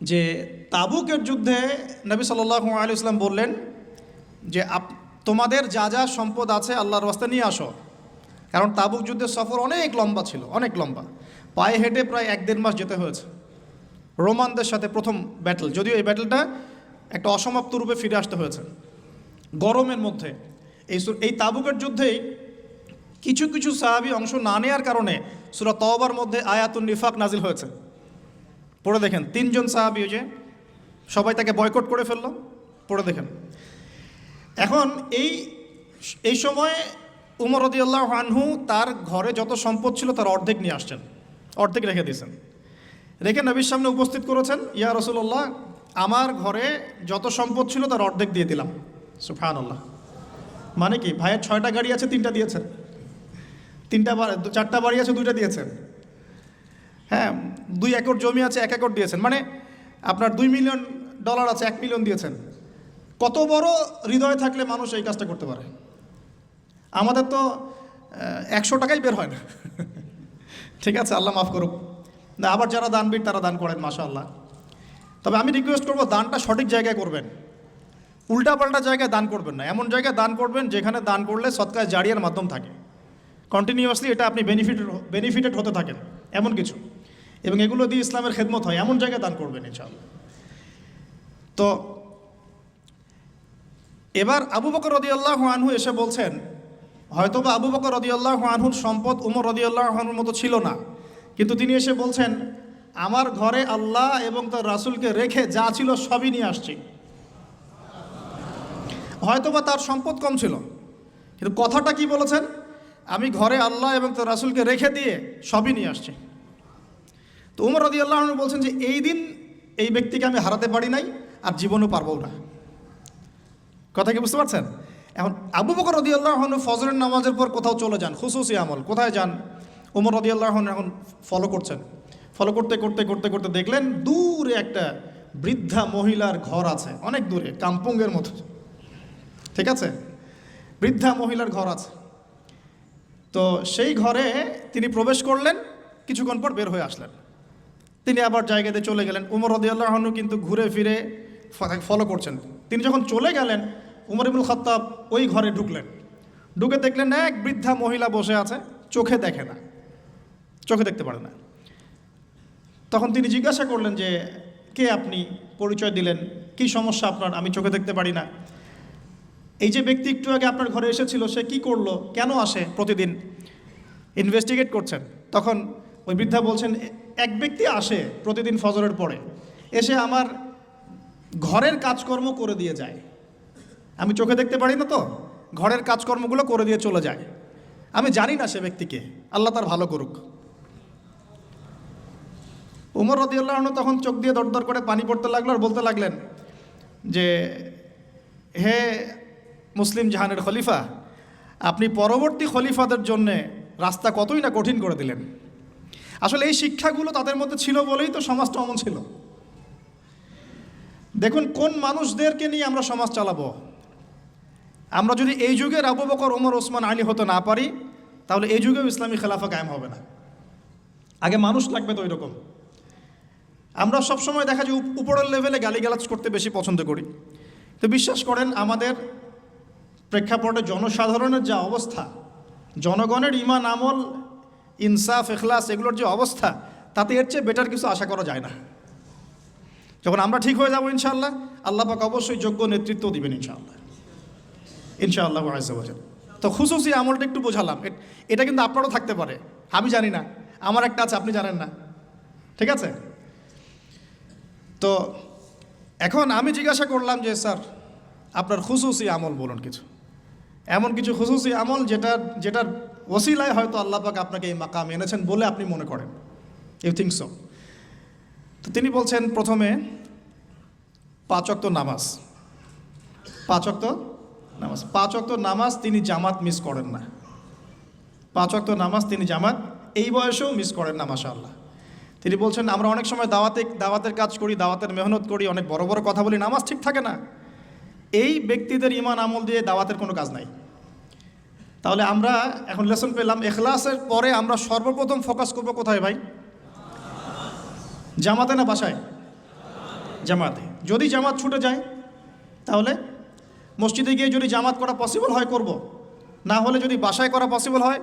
যে তাবুকের যুদ্ধে নবী সাল্লাহ আলী ইসলাম বললেন যে আপ, তোমাদের যা যা সম্পদ আছে আল্লাহর রাস্তা নিয়ে আসো। কারণ তাবুক যুদ্ধের সফর অনেক লম্বা ছিল, অনেক লম্বা। পায়ে হেঁটে প্রায় এক দেড় মাস যেতে হয়েছে। রোমানদের সাথে প্রথম ব্যাটেল যদিও এই ব্যাটেলটা একটা অসমাপ্ত রূপে ফিরে আসতে হয়েছে। গরমের মধ্যে এই এই তাবুকের যুদ্ধেই কিছু কিছু সাহাবি অংশ না নেওয়ার কারণে সুরা তওবার মধ্যে আয়াতুন নিফাক নাজিল হয়েছে। পড়ে দেখেন, তিনজন সাহাবি যে, সবাই তাকে বয়কট করে ফেলল, পড়ে দেখেন। এখন এই এই সময় উমর রদিয়াল্লাহ আনহু তার ঘরে যত সম্পদ ছিল তার অর্ধেক নিয়ে আসছেন, অর্ধেক রেখে দিয়েছেন। রেখে নবীর সামনে উপস্থিত করেছেন, ইয়া রসুল্লাহ আমার ঘরে যত সম্পদ ছিল তার অর্ধেক দিয়ে দিলাম। সুফান আল্লাহ মানে কি, ভাইয়ের ছয়টা গাড়ি আছে, তিনটা দিয়েছেন। তিনটা চারটা বাড়ি আছে, দুইটা দিয়েছেন। হ্যাঁ দুই একর জমি আছে, এক একর দিয়েছেন। মানে আপনার দুই মিলিয়ন ডলার আছে, এক মিলিয়ন দিয়েছেন। কত বড় হৃদয় থাকলে মানুষ এই কাজটা করতে পারে? আমাদের তো একশো টাকাই বের হয় না। ঠিক আছে, আল্লাহ মাফ করুক। না, আবার যারা দানবীর, তারা দান করেন মাসা আল্লাহ তবে আমি রিকোয়েস্ট করব, দানটা সঠিক জায়গায় করবেন। উল্টাপাল্টা জায়গায় দান করবেন না। এমন জায়গায় দান করবেন, যেখানে দান করলে সৎকার জারিয়ার মাধ্যম থাকে। কন্টিনিউয়াসলি এটা আপনি বেনিফিটেড বেনিফিটেড হতে থাকেন, এমন কিছু। এবং এগুলো দিয়ে ইসলামের খেদমত হয়, এমন জায়গায় দান করবেন ইনশাআল্লাহ। তো এবার আবু বকর রদিয়াল্লাহ আনহু এসে বলছেন, হয়তোবা আবু বকর রদিয়াল্লাহ আনহুর সম্পদ উমর রদিয়াল্লাহ আনহুর মতো ছিল না, কিন্তু তিনি এসে বলছেন, আমার ঘরে আল্লাহ এবং তার রাসূলকে রেখে যা ছিল সবই নিয়ে আসছি। হয়তোবা তার সম্পদ কম ছিল, কিন্তু কথাটা কি বলেছেন? আমি ঘরে আল্লাহ এবং তার রাসূলকে রেখে দিয়ে সবই নিয়ে আসছি। তো উমর রদি আল্লাহ বলছেন যে, এই দিন এই ব্যক্তিকে আমি হারাতে পারি নাই আর জীবনও পারব না। কথা কি বুঝতে পারছেন? এখন আবু বকর রদি আল্লাহ ফজরের নামাজের পর কোথাও চলে যান খুশুসি আমল, কোথায় যান? উমর রদি আল্লাহ এখন ফলো করছেন। ফলো করতে করতে করতে করতে দেখলেন দূরে একটা বৃদ্ধা মহিলার ঘর আছে, অনেক দূরে, কাম্পুঙ্গের মতো। ঠিক আছে? বৃদ্ধা মহিলার ঘর আছে। তো সেই ঘরে তিনি প্রবেশ করলেন, কিছুক্ষণ পর বের হয়ে আসলেন। তিনি আবার জায়গাতে চলে গেলেন। উমর রদিয়াল্লাহনু কিন্তু ঘুরে ফিরে ফলো করছেন। তিনি যখন চলে গেলেন, উমর ইবুল খত্তাব ওই ঘরে ঢুকলেন। ঢুকে দেখলেন এক বৃদ্ধা মহিলা বসে আছে, চোখে দেখে না। চোখে দেখতে পারে না। তখন তিনি জিজ্ঞাসা করলেন যে, কে আপনি? পরিচয় দিলেন। কি সমস্যা আপনার? আমি চোখে দেখতে পারি না। এই যে ব্যক্তি একটু আগে আপনার ঘরে এসেছিল, সে কি করল? কেন আসে প্রতিদিন? ইনভেস্টিগেট করছেন। তখন ওই বৃদ্ধা বলছেন "এ- এক ব্যক্তি আসে প্রতিদিন ফজরের পরে, এসে আমার ঘরের কাজকর্ম করে দিয়ে যায়। আমি চোখে দেখতে পারি না তো, ঘরের কাজকর্মগুলো করে দিয়ে চলে যায়। আমি জানি না সে ব্যক্তিকে, আল্লাহ তার ভালো করুক। উমর রদিউল্লাহ তখন চোখ দিয়ে দরদর করে পানি পড়তে লাগল আর বলতে লাগলেন যে, হে মুসলিম জাহানের খলিফা, আপনি পরবর্তী খলিফাদের জন্যে রাস্তা কতই না কঠিন করে দিলেন? আসলে এই শিক্ষাগুলো তাদের মধ্যে ছিল বলেই তো সমাজটা অমন ছিল। দেখুন, কোন মানুষদেরকে নিয়ে আমরা সমাজ চালাবো? আমরা যদি এই যুগে আবু বকর ওমর ওসমান, আলী হতে না পারি, তাহলে এই যুগেও ইসলামী খেলাফা কায়েম হবে না। আগে মানুষ লাগবে তো ওই রকম আমরা সবসময় দেখা যায় উপ- উপরের লেভেলে গালিগালাজ করতে বেশি পছন্দ করি। তো বিশ্বাস করেন, আমাদের প্রেক্ষাপটে জনসাধারণের যা অবস্থা, জনগণের ইমান আমল ইনসাফ এখলাস এগুলোর যে অবস্থা, তাতে এর চেয়ে বেটার কিছু আশা করা যায় না। যখন আমরা ঠিক হয়ে যাব ইনশাআল্লাহ, আল্লাহ পাক অবশ্যই যোগ্য নেতৃত্ব দিবেন ইনশাআল্লাহ। ইনশাআল্লাহ আজাল। তো খুশুসি আমলটা একটু বোঝালাম। এটা কিন্তু আপনারও থাকতে পারে। আমি জানি না। আমার একটা আছে, আপনি জানেন না। ঠিক আছে? তো এখন আমি জিজ্ঞাসা করলাম যে, স্যার, আপনার খুশুসি আমল বলুন কিছু। এমন কিছু খুশুসি আমল যেটা যেটার ওসিলায় হয়তো আল্লাহ পাক আপনাকে এই মাকাম এনেছেন বলে আপনি মনে করেন। ইউ থিঙ্ক সো তো তিনি বলছেন, প্রথমে পাঁচক্ত নামাজ। পাঁচক্ত নামাজ। পাঁচক্ত নামাজ তিনি জামাত মিস করেন না। পাঁচক্ত নামাজ তিনি জামাত, এই বয়সেও মিস করেন না মাসা আল্লাহ তিনি বলছেন, আমরা অনেক সময় দাওয়াতে, দাওয়াতের কাজ করি, দাওয়াতের মেহনত করি, অনেক বড় বড় কথা বলি, নামাজ ঠিক থাকে না। এই ব্যক্তিদের ইমান আমল দিয়ে দাওয়াতের কোনো কাজ নাই। তাহলে আমরা এখন লেসন পেলাম। এখলাসের পরে আমরা সর্বপ্রথম ফোকাস করব কোথায় ভাই? জামাতে না বাসায়? জামাতে। যদি জামাত ছুটে যায়, তাহলে মসজিদে গিয়ে যদি জামাত করা পসিবল হয়, করব। না হলে যদি বাসায় করা পসিবল হয়,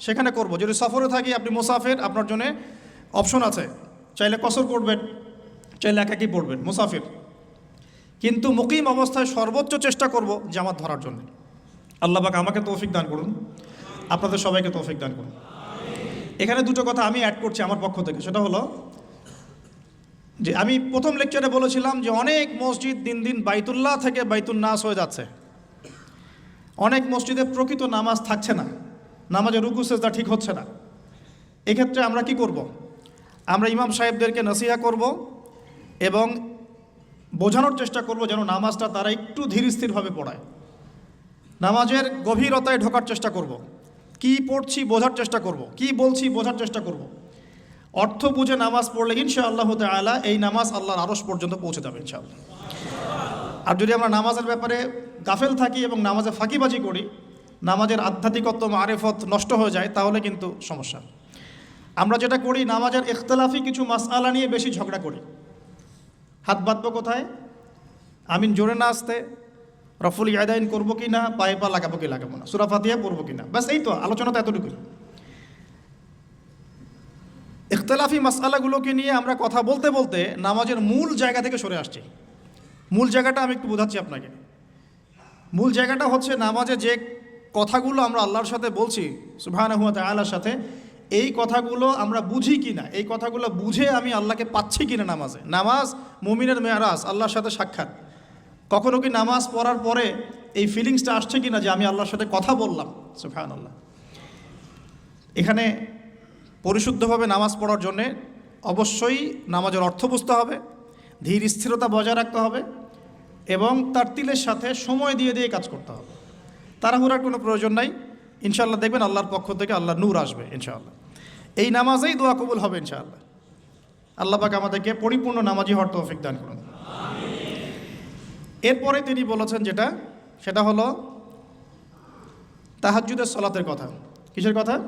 সেখানে করব। যদি সফরে থাকি, আপনি মুসাফির, আপনার জন্য অপশন আছে। চাইলে কসর করবেন চাইলে একাকি পড়বেন, মুসাফির। কিন্তু মুকিম অবস্থায় সর্বোচ্চ চেষ্টা করব জামাত ধরার জন্য। আল্লাহ পাক আমাকে তৌফিক দান করুন। আপনাদের সবাইকে তৌফিক দান করুন। এখানে দুটো কথা আমি অ্যাড করছি আমার পক্ষ থেকে। সেটা হলো যে আমি প্রথম লেকচারে বলেছিলাম যে অনেক মসজিদ দিন দিন বাইতুল্লাহ থেকে বাইতুল নাস হয়ে যাচ্ছে। অনেক মসজিদে প্রকৃত নামাজ থাকছে না। নামাজের রুকু, সেজদা ঠিক হচ্ছে না। এক্ষেত্রে আমরা কি করব। আমরা ইমাম সাহেবদেরকে নসিহা করব এবং বোঝানোর চেষ্টা করব যেন নামাজটা তারা একটু ধীর স্থিরভাবে পড়ায়। নামাজের গভীরতায় ঢোকার চেষ্টা করব। কি পড়ছি বোঝার চেষ্টা করব। কি বলছি বোঝার চেষ্টা করব। অর্থ বুঝে নামাজ পড়লে ইনশা আল্লাহ তালা এই নামাজ আল্লাহর আরস পর্যন্ত পৌঁছে যাবে ইনশাআল্লাহ আর যদি আমরা নামাজের ব্যাপারে গাফেল থাকি এবং নামাজে ফাঁকিবাজি করি, নামাজের আধ্যাত্মিকত্ব আরেফত নষ্ট হয়ে যায়, তাহলে কিন্তু সমস্যা আমরা যেটা করি, নামাজের ইখতলাফি কিছু মাসআলা নিয়ে বেশি ঝগড়া করি হাত বাঁধবো কোথায় আমিন জোরে না আসতে রফুল ইয়াদাইন করব কি না, পায়ে পা লাগাবো কি লাগাবো না? সুরা ফাতিয়া পড়ব কি না? ব্যাস, এই তো আলোচনা তো এতটুকুই। ইখতলাফি মাসালাগুলোকে নিয়ে আমরা কথা বলতে বলতে নামাজের মূল জায়গা থেকে সরে আসছি। মূল জায়গাটা আমি একটু বোঝাচ্ছি আপনাকে। মূল জায়গাটা হচ্ছে নামাজে যে কথাগুলো আমরা আল্লাহর সাথে বলছি সুবাহান হুয়া তাল্লার সাথে, এই কথাগুলো আমরা বুঝি কি না? এই কথাগুলো বুঝে আমি আল্লাহকে পাচ্ছি কি না নামাজে? নামাজ, মুমিনের মেয়ারাজ, আল্লাহর সাথে সাক্ষাৎ। কখনো কি নামাজ পড়ার পরে এই ফিলিংসটা আসছে কি না যে আমি আল্লাহর সাথে কথা বললাম? সুফান আল্লাহ এখানে পরিশুদ্ধভাবে নামাজ পড়ার জন্যে অবশ্যই নামাজের অর্থ বুঝতে হবে, ধীর স্থিরতা বজায় রাখতে হবে এবং তার তিলের সাথে সময় দিয়ে দিয়ে কাজ করতে হবে। তাড়াহুড়ার কোনো প্রয়োজন নাই। ইনশাআল্লাহ দেখবেন আল্লাহর পক্ষ থেকে আল্লাহ নূর আসবে, ইনশাআল্লাহ। এই নামাজেই দোয়া কবুল হবে, ইনশাআল্লাহ। আল্লাহ পাক আমাদেরকে পরিপূর্ণ নামাজি হওয়ার তৌফিক দান করুন। এরপরে তিনি বলেছেন যেটা, সেটা হলো তাহাজ্জুদের সলাতের কথা। কিসের কথা?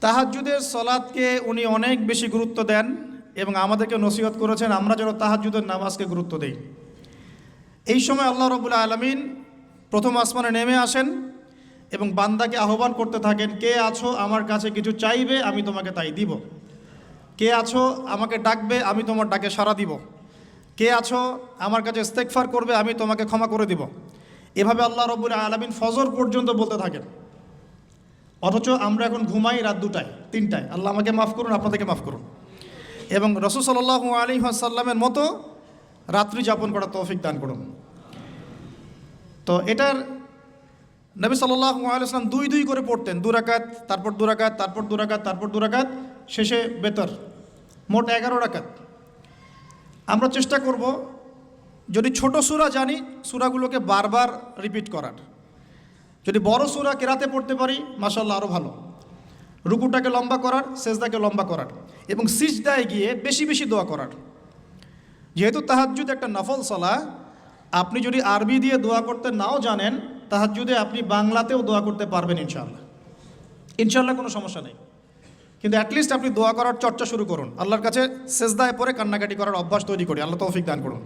তাহাজ্জুদের সলাদকে উনি অনেক বেশি গুরুত্ব দেন এবং আমাদেরকে নসিহত করেছেন আমরা যেন তাহাজ্জুদের নামাজকে গুরুত্ব দিই। এই সময় আল্লাহ রবুল্লা আলমিন প্রথম আসমানে নেমে আসেন এবং বান্দাকে আহ্বান করতে থাকেন, কে আছো আমার কাছে কিছু চাইবে, আমি তোমাকে তাই দিব। কে আছো আমাকে ডাকবে, আমি তোমার ডাকে সাড়া দিব। কে আছো? আমার কাছে ইস্তেকফার করবে, আমি তোমাকে ক্ষমা করে দিব। এভাবে আল্লাহ রবুল্লা আলমিন ফজর পর্যন্ত বলতে থাকেন। অথচ আমরা এখন ঘুমাই রাত দুটায়, তিনটায়। আল্লাহ আমাকে মাফ করুন, আপনাদেরকে মাফ করুন। এবং রসুল সাল্লাহ আলী সাল্লামের মতো রাত্রি যাপন করা তৌফিক দান করুন। তো এটার নবী সাল্লাহ আলাইসলাম দুই দুই করে পড়তেন দুরাকাত তারপর দুরাকাত তারপর দুরাকাত তারপর দুরাকাত শেষে বেতর, মোট এগারো রাকাত। আমরা চেষ্টা করব যদি ছোট সুরা জানি, সুরাগুলোকে বারবার রিপিট করার। যদি বড় সুরা কেরাতে পড়তে পারি মাসাল্লাহ আরও ভালো। রুকুটাকে লম্বা করার, সেজদাকে লম্বা করার এবং সিজদায় গিয়ে বেশি বেশি দোয়া করার। যেহেতু তাহাজুদ একটা নফল সলা, আপনি যদি আরবি দিয়ে দোয়া করতে নাও জানেন তাহাজুদে আপনি বাংলাতেও দোয়া করতে পারবেন ইনশাল্লাহ ইনশাল্লাহ কোনো সমস্যা নেই। কিন্তু অ্যাটলিস্ট আপনি দোয়া করার চর্চা শুরু করুন। আল্লাহর কাছে সেজদায় পরে কান্নাকাটি করার অভ্যাস তৈরি করি। আল্লাহ তৌফিক দান করুন।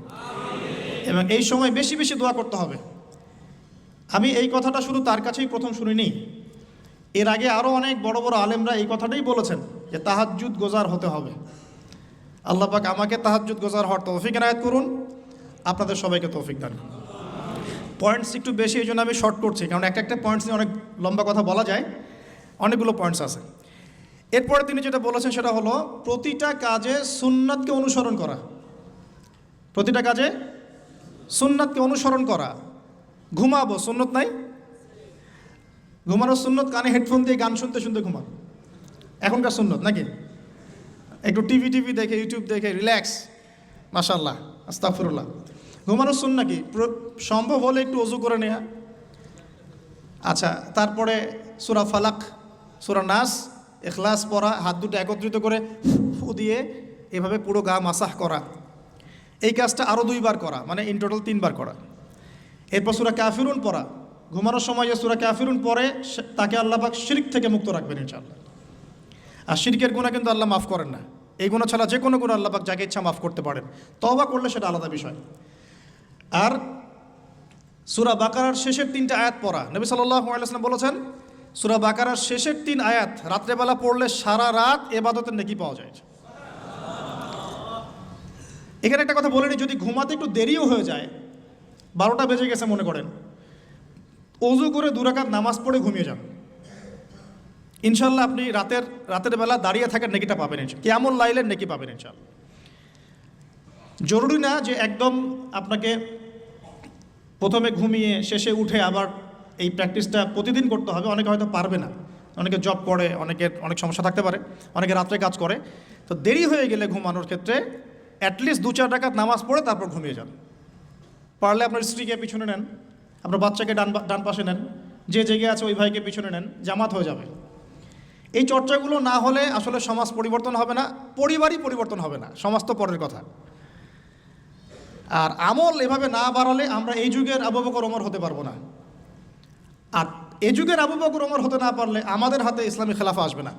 এবং এই সময় বেশি বেশি দোয়া করতে হবে। আমি এই কথাটা শুধু তার কাছেই প্রথম শুনিনি। এর আগে আরও অনেক বড় বড় আলেমরা এই কথাটাই বলেছেন যে তাহাজুদ গোজার হতে হবে। আল্লাহ পাক আমাকে তাহাজুদ গোজার হওয়ার তৌফিক এনায়ত করুন। আপনাদের সবাইকে তৌফিক দান করুন। পয়েন্টস একটু বেশি, এই জন্য আমি শর্ট করছি। কারণ একটা একটা পয়েন্টস নিয়ে অনেক লম্বা কথা বলা যায়। অনেকগুলো পয়েন্টস আছে। এরপরে তিনি যেটা বলেছেন সেটা হলো, প্রতিটা কাজে সুন্নাতকে অনুসরণ করা। প্রতিটা কাজে সুন্নাতকে অনুসরণ করা। ঘুমাবো, সুন্নত নাই? ঘুমানোর সুন্নত, কানে হেডফোন দিয়ে গান শুনতে শুনতে ঘুমান এখনকার সুন্নত নাকি? একটু টিভি টিভি দেখে, ইউটিউব দেখে, রিল্যাক্স। মাশাল্লাহ আস্তাফরুল্লাহ ঘুমানোর শুন নাকি? সম্ভব হলে একটু অজু করে নেওয়া আচ্ছা তারপরে সুরা ফালাক, সুরা নাস এখলাস পরা হাত দুটো একত্রিত করে ফু দিয়ে এভাবে পুরো গা মাসাহ করা। এই কাজটা আরও দুইবার করা মানে ইন টোটাল তিনবার করা। এরপর সুরা ক্যাফিরুন পড়া। ঘুমানোর সময় যে সুরা ক্যাফিরুন পরে তাকে আল্লাহ পাক শিরিক থেকে মুক্ত রাখবেন ইনশাআল্লাহ। আর শিরকের গুণা কিন্তু আল্লাহ মাফ করেন না। এই গুণা ছাড়া যে কোনো গুণ আল্লাপাক যাকে ইচ্ছা মাফ করতে পারেন। তবা করলে সেটা আলাদা বিষয়। আর সুরা বাকারার শেষের তিনটা আয়াত পড়া। নবী সাল্লাহ আলাইসলাম বলেছেন সুরা বাকারার শেষের তিন আয়াত, রাত্রেবেলা পড়লে সারা রাত এবাদতের নেকি পাওয়া যায়। এখানে একটা কথা বলে নিই যদি ঘুমাতে একটু দেরিও হয়ে যায়, বারোটা বেজে গেছে মনে করেন, অজু করে দুরাকাত নামাজ পড়ে ঘুমিয়ে যান। ইনশাল্লাহ আপনি রাতের রাতের বেলা দাঁড়িয়ে থাকার নেকিটা পাবেন কেমন লাইলের নেকি পাবেন ইনশাল জরুরি না যে একদম আপনাকে প্রথমে ঘুমিয়ে শেষে উঠে আবার এই প্র্যাকটিসটা প্রতিদিন করতে হবে, অনেকে হয়তো পারবে না। অনেকে জব করে, অনেকের অনেক সমস্যা থাকতে পারে, অনেকে রাত্রে কাজ করে। তো দেরি হয়ে গেলে ঘুমানোর ক্ষেত্রে অ্যাটলিস্ট দু চার টাকা নামাজ পড়ে তারপর ঘুমিয়ে যান। পারলে আপনার স্ত্রীকে পিছনে নেন, আপনার বাচ্চাকে ডান ডান পাশে নেন, যে জেগে আছে ওই ভাইকে পিছনে নেন, জামাত হয়ে যাবে। এই চর্চাগুলো না হলে আসলে সমাজ পরিবর্তন হবে না, পরিবারই পরিবর্তন হবে না, সমাজ তো পরের কথা। আর আমল এভাবে না বাড়ালে আমরা এই যুগের আবু বকর হতে পারব না। আর এ যুগের আবু বকর, ওমর হতে না পারলে আমাদের হাতে ইসলামী খেলাফা আসবে না।